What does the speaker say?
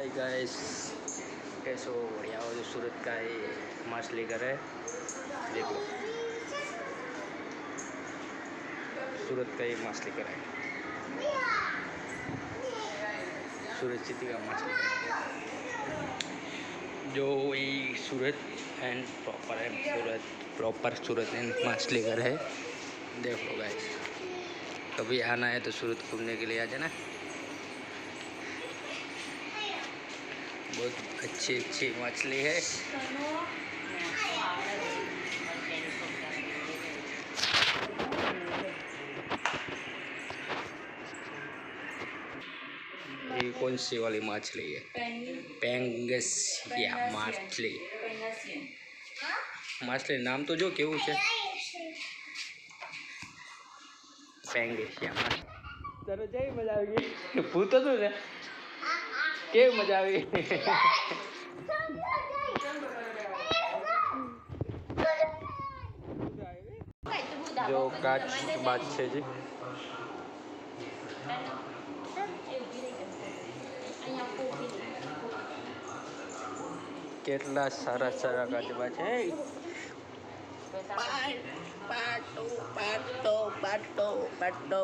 Guys कैसे हो बढ़िया हो जो सूरत का ये मछली घर है, देखो। सूरत का ये मछली घर है। सूरत सिटी का मछली घर जो ये सूरत एंड प्रॉपर है सूरत प्रॉपर सूरत एंड मछली घर है। देखो गाइस कभी आना है तो सूरत घूमने के लिए आ जाना। बहुत अच्छी अच्छी मछली है ये कौन सी वाली मछली है पेंगस या मछली મછલી નામ તો જો કેવું છે પેંગેશિયા તને જઈ મજા આવી ગઈ ભૂત હતું ને કેવી મજા આવી? જો, કાચ બાદ છે જી. કેટલા સારા સારા કાચબા છે પાટો પાટો પાટો પાટો.